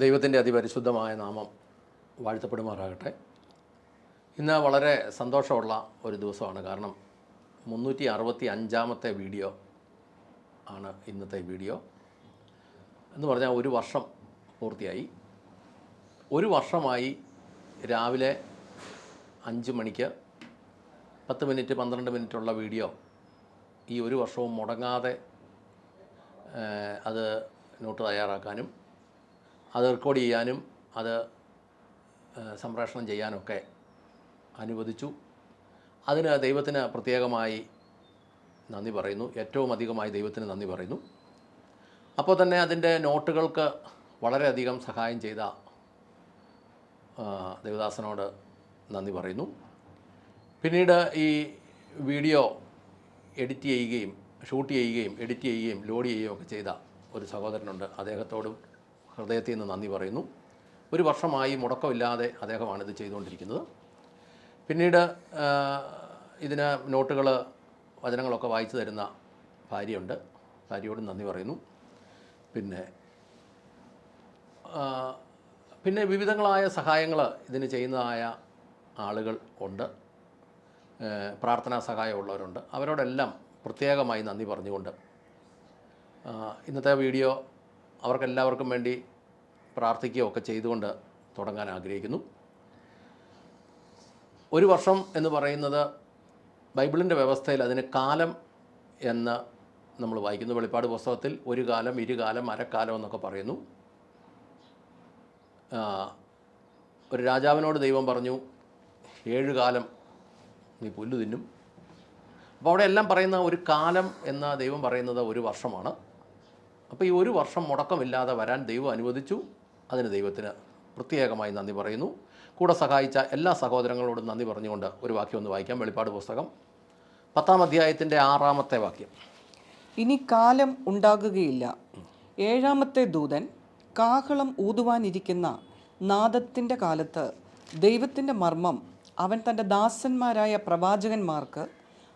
ദൈവത്തിന്റെ അതിപരിശുദ്ധമായ നാമം വാഴ്ത്തപ്പെടുമാറാകട്ടെ. ഇന്ന് വളരെ സന്തോഷമുള്ള ഒരു ദിവസമാണ്. കാരണം മുന്നൂറ്റി അറുപത്തി അഞ്ചാമത്തെ വീഡിയോ ആണ് ഇന്നത്തെ വീഡിയോ. എന്ന് പറഞ്ഞാൽ ഒരു വർഷം പൂർത്തിയായി. ഒരു വർഷമായി രാവിലെ അഞ്ച് മണിക്ക് പത്ത് മിനിറ്റ് പന്ത്രണ്ട് മിനിറ്റുള്ള വീഡിയോ ഈ ഒരു വർഷവും മുടങ്ങാതെ അത് നോട്ട് തയ്യാറാക്കാനും അത് റെക്കോർഡ് ചെയ്യാനും അത് സംപ്രേഷണം ചെയ്യാനൊക്കെ അനുവദിച്ചു. അതിന് ദൈവത്തിന് പ്രത്യേകമായി നന്ദി പറയുന്നു. ഏറ്റവും അധികമായി ദൈവത്തിന് നന്ദി പറയുന്നു. അപ്പോൾ തന്നെ അതിന്റെ നോട്ടുകൾക്ക് വളരെയധികം സഹായം ചെയ്ത ദേവദാസനോട് നന്ദി പറയുന്നു. പിന്നീട് ഈ വീഡിയോ എഡിറ്റ് ചെയ്യുകയും ഷൂട്ട് ചെയ്യുകയും എഡിറ്റ് ചെയ്യുകയും ലോഡ് ചെയ്യുകയും ഒക്കെ ചെയ്ത ഒരു സഹോദരനുണ്ട്. അദ്ദേഹത്തോടും ഹൃദയത്തിൽ നിന്ന് നന്ദി പറയുന്നു. ഒരു വർഷമായി മുടക്കമില്ലാതെ അദ്ദേഹമാണ് ഇത് ചെയ്തുകൊണ്ടിരിക്കുന്നത്. പിന്നീട് ഇതിന് നോട്ടുകൾ വചനങ്ങളൊക്കെ വായിച്ചു തരുന്ന ഭാര്യയുണ്ട്. ഭാര്യയോടും നന്ദി പറയുന്നു. പിന്നെ പിന്നെ വിവിധങ്ങളായ സഹായങ്ങൾ ഇതിന് ചെയ്യുന്നതായ ആളുകൾ ഉണ്ട്. പ്രാർത്ഥനാ സഹായമുള്ളവരുണ്ട് അവരോടെല്ലാം പ്രത്യേകമായി നന്ദി പറഞ്ഞുകൊണ്ട് ഇന്നത്തെ വീഡിയോ അവർക്കെല്ലാവർക്കും വേണ്ടി പ്രാർത്ഥിക്കുകയൊക്കെ ചെയ്തുകൊണ്ട് തുടങ്ങാൻ ആഗ്രഹിക്കുന്നു. ഒരു വർഷം എന്ന് പറയുന്നത് ബൈബിളിന്റെ വ്യവസ്ഥയിൽ അതിന് കാലം എന്ന് നമ്മൾ വായിക്കുന്നു. വെളിപ്പാട് പുസ്തകത്തിൽ ഒരു കാലം ഇരുകാലം അരക്കാലം എന്നൊക്കെ പറയുന്നു. ഒരു രാജാവിനോട് ദൈവം പറഞ്ഞു ഏഴ് കാലം നീ പുല്ല് തിന്നും അപ്പോൾ അവിടെ എല്ലാം പറയുന്ന ഒരു കാലം എന്ന ദൈവം പറയുന്നത് ഒരു വർഷമാണ്. അപ്പോൾ ഈ ഒരു വർഷം മുടക്കമില്ലാതെ വരാൻ ദൈവം അനുവദിച്ചു. അതിന് ദൈവത്തിന് പ്രത്യേകമായി നന്ദി പറയുന്നു. കൂടെ സഹായിച്ച എല്ലാ സഹോദരങ്ങളോടും നന്ദി പറഞ്ഞുകൊണ്ട് ഒരു വാക്യം ഒന്ന് വായിക്കാം. വെളിപ്പാട് പുസ്തകം പത്താം അധ്യായത്തിന്റെ ആറാമത്തെ വാക്യം. ഇനി കാലം ഉണ്ടാകുകയില്ല. ഏഴാമത്തെ ദൂതൻ കാഹളം ഊതുവാനിരിക്കുന്ന നാദത്തിന്റെ കാലത്ത് ദൈവത്തിന്റെ മർമ്മം അവൻ തന്റെ ദാസന്മാരായ പ്രവാചകന്മാർക്ക്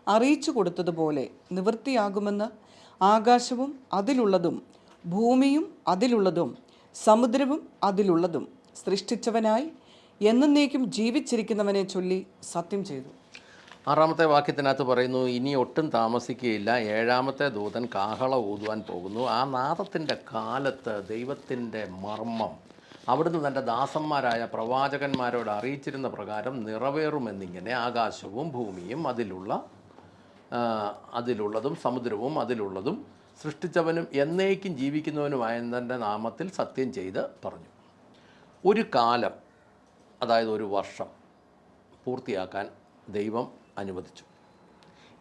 അറിയിച്ചു കൊടുത്തതുപോലെ നിവൃത്തിയാകുമെന്ന് ആകാശവും അതിലുള്ളതും ഭൂമിയും അതിലുള്ളതും സമുദ്രവും അതിലുള്ളതും സൃഷ്ടിച്ചവനായി എന്നേക്കും ജീവിച്ചിരിക്കുന്നവനെ ചൊല്ലി സത്യം ചെയ്തു. ആറാമത്തെ വാക്യത്തിനകത്ത് പറയുന്നു ഇനി ഒട്ടും താമസിക്കുകയില്ല. ഏഴാമത്തെ ദൂതൻ കാഹള ഊതുവാൻ പോകുന്നു. ആ നാദത്തിന്റെ കാലത്ത് ദൈവത്തിന്റെ മർമ്മം അവിടുന്ന് തന്റെ ദാസന്മാരായ പ്രവാചകന്മാരോട് അറിയിച്ചിരുന്ന പ്രകാരം നിറവേറുമെന്നിങ്ങനെ ആകാശവും ഭൂമിയും അതിലുള്ള അതിലുള്ളതും സമുദ്രവും അതിലുള്ളതും സൃഷ്ടിച്ചവനും എന്നേക്കും ജീവിക്കുന്നവനുമായ തന്റെ നാമത്തിൽ സത്യം ചെയ്ത് പറഞ്ഞു. ഒരു കാലം അതായത് ഒരു വർഷം പൂർത്തിയാക്കാൻ ദൈവം അനുവദിച്ചു.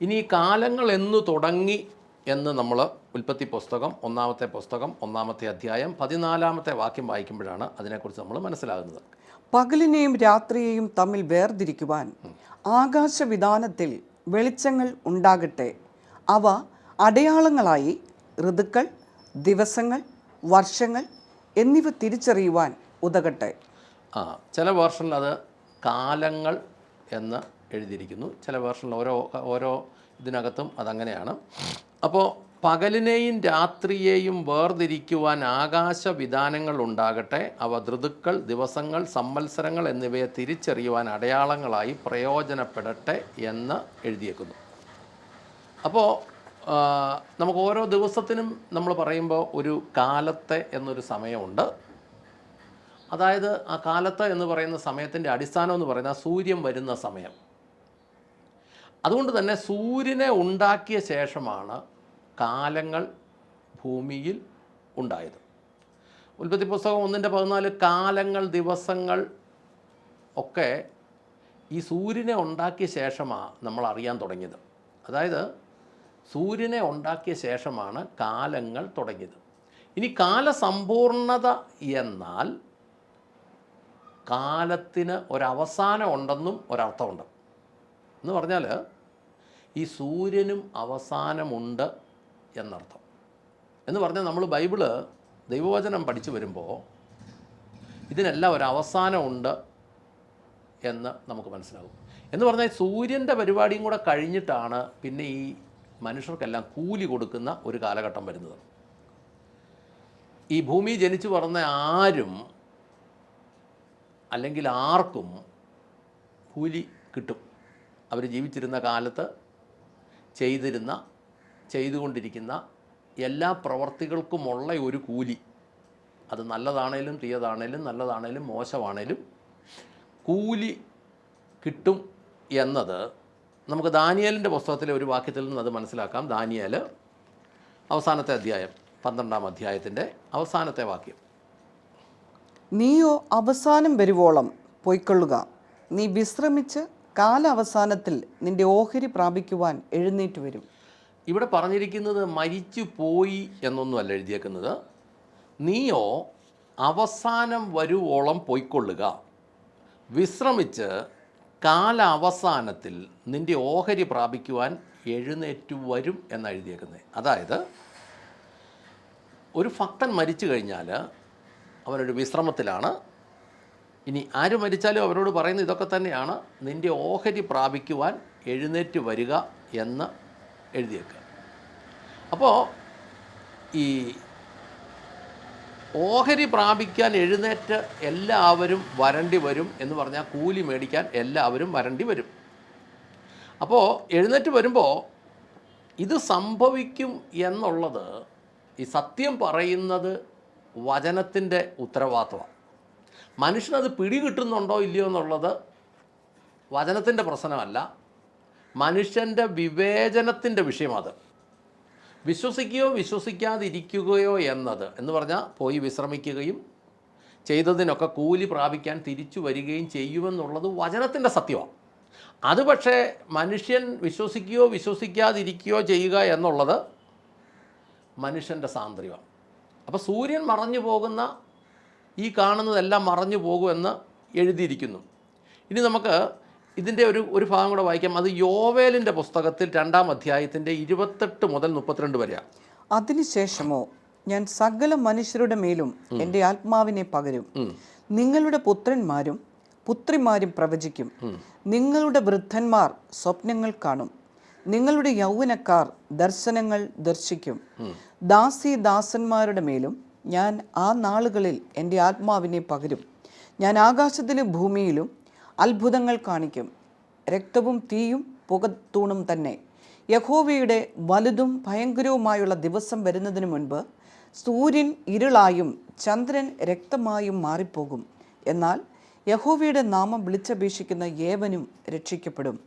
ഇനി ഈ കാലങ്ങൾ എന്നു തുടങ്ങി എന്ന് നമ്മൾ ഉൽപ്പത്തി പുസ്തകം ഒന്നാമത്തെ പുസ്തകം ഒന്നാമത്തെ അധ്യായം പതിനാലാമത്തെ വാക്യം വായിക്കുമ്പോഴാണ് അതിനെക്കുറിച്ച് നമ്മൾ മനസ്സിലാകുന്നത്. പകലിനെയും രാത്രിയെയും തമ്മിൽ വേർതിരിക്കുവാൻ ആകാശവിധാനത്തിൽ വെളിച്ചങ്ങൾ ഉണ്ടാകട്ടെ. അവ അടയാളങ്ങളായി ഋതുക്കൾ ദിവസങ്ങൾ വർഷങ്ങൾ എന്നിവ തിരിച്ചറിയുവാൻ ഉതകട്ടെ. ആ ചില വേർഷനിൽ അത് കാലങ്ങൾ എന്ന് എഴുതിയിരിക്കുന്നു. ചില വേർഷനിൽ ഓരോ ഓരോ ഇതിനകത്തും അതങ്ങനെയാണ്. അപ്പോൾ പകലിനെയും രാത്രിയെയും വേർതിരിക്കുവാൻ ആകാശവിധാനങ്ങൾ ഉണ്ടാകട്ടെ. അവ ഋതുക്കൾ ദിവസങ്ങൾ സംവത്സരങ്ങൾ എന്നിവയെ തിരിച്ചറിയുവാൻ അടയാളങ്ങളായി പ്രയോജനപ്പെടട്ടെ എന്ന് എഴുതിയേക്കുന്നു. അപ്പോൾ നമുക്ക് ഓരോ ദിവസത്തിനും നമ്മൾ പറയുമ്പോൾ ഒരു കാലത്തെ എന്നൊരു സമയമുണ്ട്. അതായത് ആ കാലത്ത് എന്ന് പറയുന്ന സമയത്തിന്റെ അടിസ്ഥാനം എന്ന് പറയുന്നത് സൂര്യൻ വരുന്ന സമയം. അതുകൊണ്ട് തന്നെ സൂര്യനെ ഉണ്ടാക്കിയ ശേഷമാണ് കാലങ്ങൾ ഭൂമിയിൽ ഉണ്ടായത്. ഉൽപ്പത്തി പുസ്തകം ഒന്നിന്റെ പതിനാല് കാലങ്ങൾ ദിവസങ്ങൾ ഒക്കെ ഈ സൂര്യനെ ഉണ്ടാക്കിയ ശേഷമാണ് നമ്മൾ അറിയാൻ തുടങ്ങിയത്. അതായത് സൂര്യനെ ഉണ്ടാക്കിയ ശേഷമാണ് കാലങ്ങൾ തുടങ്ങിയത്. ഇനി കാലസമ്പൂർണത എന്നാൽ കാലത്തിന് ഒരവസാനം ഉണ്ടെന്നും ഒരർത്ഥമുണ്ട്. എന്ന് പറഞ്ഞാൽ ഈ സൂര്യനും അവസാനമുണ്ട് എന്നർത്ഥം. എന്ന് പറഞ്ഞാൽ നമ്മൾ ബൈബിൾ ദൈവവചനം പഠിച്ചു വരുമ്പോൾ ഇതിനെല്ലാം ഒരു അവസാനമുണ്ട് എന്ന് നമുക്ക് മനസ്സിലാകും. എന്ന് പറഞ്ഞാൽ സൂര്യന്റെ പരിപാടിയും കൂടെ കഴിഞ്ഞിട്ടാണ് പിന്നെ ഈ മനുഷ്യർക്കെല്ലാം കൂലി കൊടുക്കുന്ന ഒരു കാലഘട്ടം വരുന്നത്. ഈ ഭൂമി ജനിച്ചു പറഞ്ഞ ആരും അല്ലെങ്കിൽ ആർക്കും കൂലി കിട്ടും. അവർ ജീവിച്ചിരുന്ന കാലത്ത് ചെയ്തിരുന്ന ചെയ്തുകൊണ്ടിരിക്കുന്ന എല്ലാ പ്രവർത്തികൾക്കുമുള്ള ഒരു കൂലി. അത് നല്ലതാണേലും തീയതാണേലും നല്ലതാണേലും മോശമാണേലും കൂലി കിട്ടും എന്നത് നമുക്ക് ദാനിയലിന്റെ പുസ്തകത്തിലെ ഒരു വാക്യത്തിൽ നിന്ന് അത് മനസ്സിലാക്കാം. ദാനിയൽ അവസാനത്തെ അധ്യായം പന്ത്രണ്ടാം അധ്യായത്തിന്റെ അവസാനത്തെ വാക്യം. നീയോ അവസാനം വരുവോളം പൊയ്ക്കൊള്ളുക. നീ വിശ്രമിച്ച് കാലാവസാനത്തിൽ നിന്റെ ഓഹരി പ്രാപിക്കുവാൻ എഴുന്നേറ്റ് വരും. ഇവിടെ പറഞ്ഞിരിക്കുന്നത് മരിച്ചു പോയി എന്നൊന്നും അല്ല എഴുതിയേക്കുന്നത്. നീയോ അവസാനം വരുവോളം പോയിക്കൊള്ളുക. വിശ്രമിച്ച് കാലാവസാനത്തിൽ നിന്റെ ഓഹരി പ്രാപിക്കുവാൻ എഴുന്നേറ്റു വരും എന്ന് എഴുതിയേക്കുന്നത്. അതായത് ഒരു ഭക്തൻ മരിച്ചു കഴിഞ്ഞാൽ അവനൊരു വിശ്രമത്തിലാണ്. ഇനി ആര് മരിച്ചാലും അവരോട് പറയുന്നത് ഇതൊക്കെ തന്നെയാണ്. നിന്റെ ഓഹരി പ്രാപിക്കുവാൻ എഴുന്നേറ്റ് വരിക എന്ന് എഴുതിയേക്കുക അപ്പോൾ ഈ ഓഹരി പ്രാപിക്കാൻ എഴുന്നേറ്റ് എല്ലാവരും വരണ്ടി വരും എന്ന് പറഞ്ഞാൽ കൂലി മേടിക്കാൻ എല്ലാവരും വരണ്ടി വരും. അപ്പോൾ എഴുന്നേറ്റ് വരുമ്പോൾ ഇത് സംഭവിക്കും എന്നുള്ളത് ഈ സത്യം പറയുന്നത് വചനത്തിന്റെ ഉത്തരവാദിത്വമാണ്. മനുഷ്യനത് പിടികിട്ടുന്നുണ്ടോ ഇല്ലയോ എന്നുള്ളത് വചനത്തിന്റെ പ്രശ്നമല്ല. മനുഷ്യന്റെ വിവേചനത്തിന്റെ വിഷയമത്. വിശ്വസിക്കുകയോ വിശ്വസിക്കാതിരിക്കുകയോ എന്നത് എന്ന് പറഞ്ഞാൽ പോയി വിശ്രമിക്കുകയും ചെയ്തതിനൊക്കെ കൂലി പ്രാപിക്കാൻ തിരിച്ചു വരികയും ചെയ്യുമെന്നുള്ളത് വചനത്തിന്റെ സത്യമാണ് അത് പക്ഷേ മനുഷ്യൻ വിശ്വസിക്കുകയോ വിശ്വസിക്കാതിരിക്കുകയോ ചെയ്യുക എന്നുള്ളത് മനുഷ്യന്റെ സാന്ദ്രികമാണ് അപ്പോൾ സൂര്യൻ മറഞ്ഞു പോകുന്ന ഈ കാണുന്നതെല്ലാം മറഞ്ഞു പോകുമെന്ന് എഴുതിയിരിക്കുന്നു. ഇനി നമുക്ക് ഇതിന്റെ ഒരു ഒരു ഭാഗം കൂടെ വായിക്കാം. അത് യോവേലിന്റെ പുസ്തകത്തിൽ രണ്ടാം അധ്യായത്തിന്റെ ഇരുപത്തെട്ട് മുതൽ മുപ്പത്തിരണ്ട് വരെയാണ് അതിനുശേഷമോ ഞാൻ സകല മനുഷ്യരുടെ മേലും എന്റെ ആത്മാവിനെ പകരും. നിങ്ങളുടെ പുത്രന്മാരും പുത്രിമാരും പ്രവചിക്കും. നിങ്ങളുടെ വൃദ്ധന്മാർ സ്വപ്നങ്ങൾ കാണും. നിങ്ങളുടെ യൗവനക്കാർ ദർശനങ്ങൾ ദർശിക്കും. ദാസി ദാസന്മാരുടെ മേലും ഞാൻ ആ നാളുകളിൽ എന്റെ ആത്മാവിനെ പകരും. ഞാൻ ആകാശത്തിലും ഭൂമിയിലും അത്ഭുതങ്ങൾ കാണിക്കും. രക്തവും തീയും പുകത്തൂണും തന്നെ. യഹോവയുടെ വലുതും ഭയങ്കരവുമായുള്ള ദിവസം വരുന്നതിന് മുൻപ് സൂര്യൻ ഇരുളായും ചന്ദ്രൻ രക്തമായും മാറിപ്പോകും. എന്നാൽ യഹോവയുടെ നാമം വിളിച്ചപേക്ഷിക്കുന്ന ഏവനും രക്ഷിക്കപ്പെടും.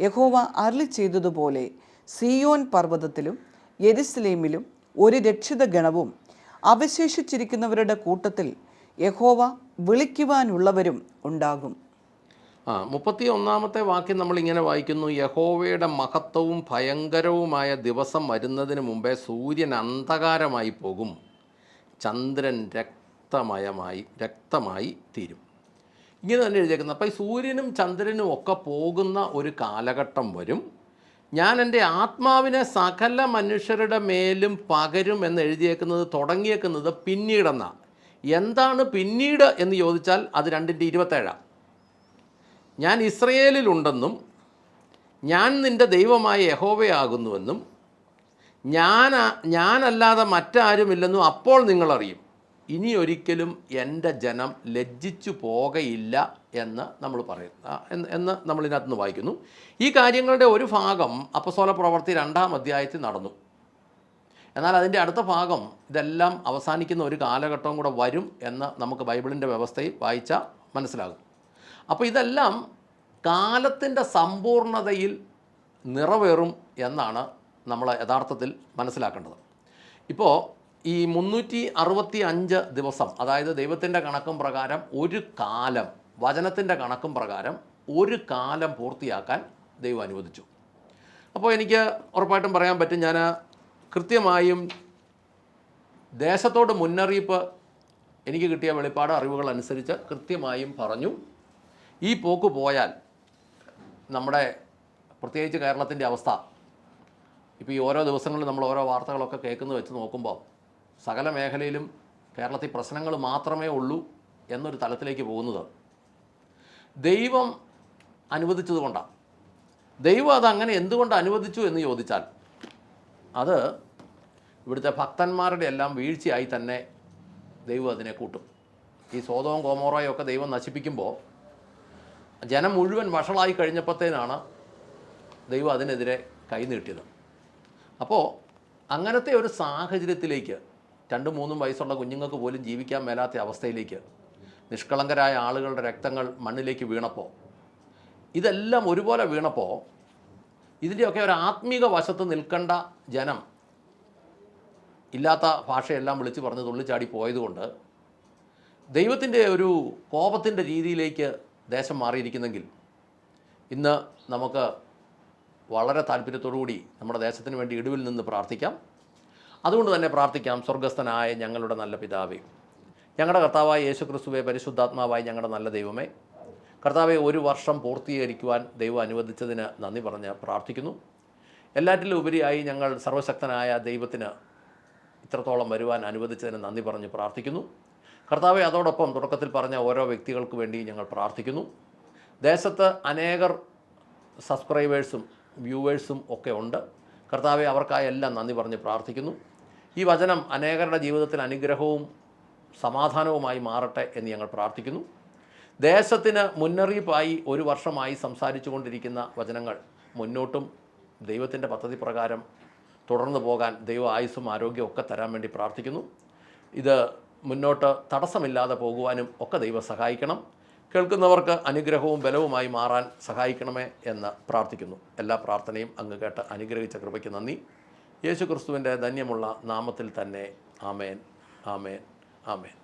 യഹോവ അരളി ചെയ്തതുപോലെ സിയോൻ പർവതത്തിലും യെരുസലേമിലും ഒരു രക്ഷിത ഗണവും അവശേഷിച്ചിരിക്കുന്നവരുടെ കൂട്ടത്തിൽ യഹോവ വിളിക്കുവാനുള്ളവരും ഉണ്ടാകും. ആ മുപ്പത്തി ഒന്നാമത്തെ വാക്യം നമ്മൾ ഇങ്ങനെ വായിക്കുന്നു. യഹോവയുടെ മഹത്വവും ഭയങ്കരവുമായ ദിവസം വരുന്നതിന് മുമ്പേ സൂര്യൻ അന്ധകാരമായി പോകും. ചന്ദ്രൻ രക്തമയമായി രക്തമായി തീരും. ഇങ്ങനെ തന്നെ എഴുതിയേക്കുന്നത്. അപ്പോൾ ഈ സൂര്യനും ചന്ദ്രനും ഒക്കെ പോകുന്ന ഒരു കാലഘട്ടം വരും. ഞാൻ എന്റെ ആത്മാവിനെ സകല മനുഷ്യരുടെ മേലും പകരും എന്ന് എഴുതിയേക്കുന്നത് തുടങ്ങിയേക്കുന്നത് പിന്നീടെന്നാണ് എന്താണ് പിന്നീട് എന്ന് ചോദിച്ചാൽ അത് രണ്ടിന്റെ ഇരുപത്തേഴാണ് ഞാൻ ഇസ്രയേലിലുണ്ടെന്നും ഞാൻ നിന്റെ ദൈവമായ യഹോവയാകുന്നുവെന്നും ഞാൻ ഞാനല്ലാതെ മറ്റാരുമില്ലെന്നും അപ്പോൾ നിങ്ങളറിയും. ഇനി ഒരിക്കലും എന്റെ ജനം ലജ്ജിച്ചു പോകയില്ല എന്ന് നമ്മൾ പറയുന്നു. എന്ന് നമ്മൾ നിന്ന് വായിക്കുന്നു. ഈ കാര്യങ്ങളുടെ ഒരു ഭാഗം അപ്പസോല പ്രവർത്തി രണ്ടാം അധ്യായത്തിൽ നടന്നു. എന്നാൽ അതിന്റെ അടുത്ത ഭാഗം ഇതെല്ലാം അവസാനിക്കുന്ന ഒരു കാലഘട്ടവും കൂടെ വരും എന്ന് നമുക്ക് ബൈബിളിന്റെ വ്യവസ്ഥയിൽ വായിച്ചാൽ മനസ്സിലാകും. അപ്പോൾ ഇതെല്ലാം കാലത്തിന്റെ സമ്പൂർണതയിൽ നിറവേറും എന്നാണ് നമ്മൾ യഥാർത്ഥത്തിൽ മനസ്സിലാക്കേണ്ടത്. ഇപ്പോൾ ഈ മുന്നൂറ്റി അറുപത്തി അഞ്ച് ദിവസം അതായത് ദൈവത്തിന്റെ കണക്കും പ്രകാരം ഒരു കാലം വചനത്തിന്റെ കണക്കും പ്രകാരം ഒരു കാലം പൂർത്തിയാക്കാൻ ദൈവം അനുവദിച്ചു. അപ്പോൾ എനിക്ക് ഉറപ്പായിട്ടും പറയാൻ പറ്റും ഞാൻ കൃത്യമായും ദേശത്തോട് മുന്നറിയിപ്പ് എനിക്ക് കിട്ടിയ വെളിപ്പാട് അറിവുകൾ അനുസരിച്ച് കൃത്യമായും പറഞ്ഞു. ഈ പോക്ക് പോയാൽ നമ്മുടെ പ്രത്യേകിച്ച് കേരളത്തിന്റെ അവസ്ഥ ഇപ്പോൾ ഈ ഓരോ ദിവസങ്ങളിലും നമ്മൾ ഓരോ വാർത്തകളൊക്കെ കേൾക്കുന്നത് വെച്ച് നോക്കുമ്പോൾ സകല മേഖലയിലും കേരളത്തിൽ പ്രശ്നങ്ങൾ മാത്രമേ ഉള്ളൂ എന്നൊരു തലത്തിലേക്ക് പോകുന്നത്. ദൈവം അനുവദിച്ചത് കൊണ്ടാണ്. ദൈവം അത് അങ്ങനെ എന്തുകൊണ്ട് അനുവദിച്ചു എന്ന് ചോദിച്ചാൽ അത് ഇവിടുത്തെ ഭക്തന്മാരുടെ എല്ലാം വീഴ്ചയായി തന്നെ ദൈവം അതിനെ കൂട്ടും. ഈ സോതവും കോമോറയും ഒക്കെ ദൈവം നശിപ്പിക്കുമ്പോൾ ജനം മുഴുവൻ വഷളായി കഴിഞ്ഞപ്പോഴത്തേനാണ് ദൈവം അതിനെതിരെ കൈനീട്ടിയത് അപ്പോൾ അങ്ങനത്തെ ഒരു സാഹചര്യത്തിലേക്ക് രണ്ടും മൂന്നും വയസ്സുള്ള കുഞ്ഞുങ്ങൾക്ക് പോലും ജീവിക്കാൻ മേലാത്ത അവസ്ഥയിലേക്ക് നിഷ്കളങ്കരായ ആളുകളുടെ രക്തങ്ങൾ മണ്ണിലേക്ക് വീണപ്പോൾ ഇതെല്ലാം ഒരുപോലെ വീണപ്പോൾ ഇതിന്റെയൊക്കെ ഒരു ആത്മീക വശത്ത് നിൽക്കേണ്ട ജനം ഇല്ലാത്ത ഭാഷയെല്ലാം വിളിച്ച് പറഞ്ഞ് തുള്ളിച്ചാടി പോയതുകൊണ്ട് ദൈവത്തിന്റെ ഒരു കോപത്തിന്റെ രീതിയിലേക്ക് ദേശം മാറിയിരിക്കുന്നെങ്കിൽ ഇന്ന് നമുക്ക് വളരെ താല്പര്യത്തോടുകൂടി നമ്മുടെ ദേശത്തിന് വേണ്ടി ഇടിവിൽ നിന്ന് പ്രാർത്ഥിക്കാം. അതുകൊണ്ട് തന്നെ പ്രാർത്ഥിക്കാം സ്വർഗസ്ഥനായ ഞങ്ങളുടെ നല്ല പിതാവേ. ഞങ്ങളുടെ കർത്താവായ യേശു ക്രിസ്തുവെ പരിശുദ്ധാത്മാവായ ഞങ്ങളുടെ നല്ല ദൈവമേ. കർത്താവെ ഒരു വർഷം പൂർത്തീകരിക്കുവാൻ ദൈവം അനുവദിച്ചതിന് നന്ദി പറഞ്ഞ് പ്രാർത്ഥിക്കുന്നു. എല്ലാറ്റിലും ഉപരിയായി ഞങ്ങൾ സർവശക്തനായ ദൈവത്തിന് ഇത്രത്തോളം വരുവാൻ അനുവദിച്ചതിന് നന്ദി പറഞ്ഞ് പ്രാർത്ഥിക്കുന്നു. കർത്താവെ അതോടൊപ്പം തുടക്കത്തിൽ പറഞ്ഞ ഓരോ വ്യക്തികൾക്ക് വേണ്ടി ഞങ്ങൾ പ്രാർത്ഥിക്കുന്നു. ദേശത്ത് അനേകർ സബ്സ്ക്രൈബേഴ്സും വ്യൂവേഴ്സും ഒക്കെ ഉണ്ട്. കർത്താവെ അവർക്കായി എല്ലാം നന്ദി പറഞ്ഞ് പ്രാർത്ഥിക്കുന്നു. ഈ വചനം അനേകരുടെ ജീവിതത്തിൽ അനുഗ്രഹവും സമാധാനവുമായി മാറട്ടെ എന്ന് ഞങ്ങൾ പ്രാർത്ഥിക്കുന്നു. ദേശത്തിന് മുന്നറിയിപ്പായി ഒരു വർഷമായി സംസാരിച്ചു കൊണ്ടിരിക്കുന്ന വചനങ്ങൾ മുന്നോട്ടും ദൈവത്തിന്റെ പദ്ധതി പ്രകാരം തുടർന്നു പോകാൻ ദൈവ ആയുസ്സും ആരോഗ്യവും ഒക്കെ തരാൻ വേണ്ടി പ്രാർത്ഥിക്കുന്നു. ഇത് മുന്നോട്ട് തടസ്സമില്ലാതെ പോകുവാനും ഒക്കെ ദൈവം സഹായിക്കണം. കേൾക്കുന്നവർക്ക് അനുഗ്രഹവും ബലവുമായി മാറാൻ സഹായിക്കണമേ എന്ന് പ്രാർത്ഥിക്കുന്നു. എല്ലാ പ്രാർത്ഥനയും അങ്ങ് കേട്ട് അനുഗ്രഹിച്ച കൃപയ്ക്ക് നന്ദി. യേശു ക്രിസ്തുവിന്റെ ധന്യമുള്ള നാമത്തിൽ തന്നെ ആമേൻ. ആമേൻ. ആമേൻ.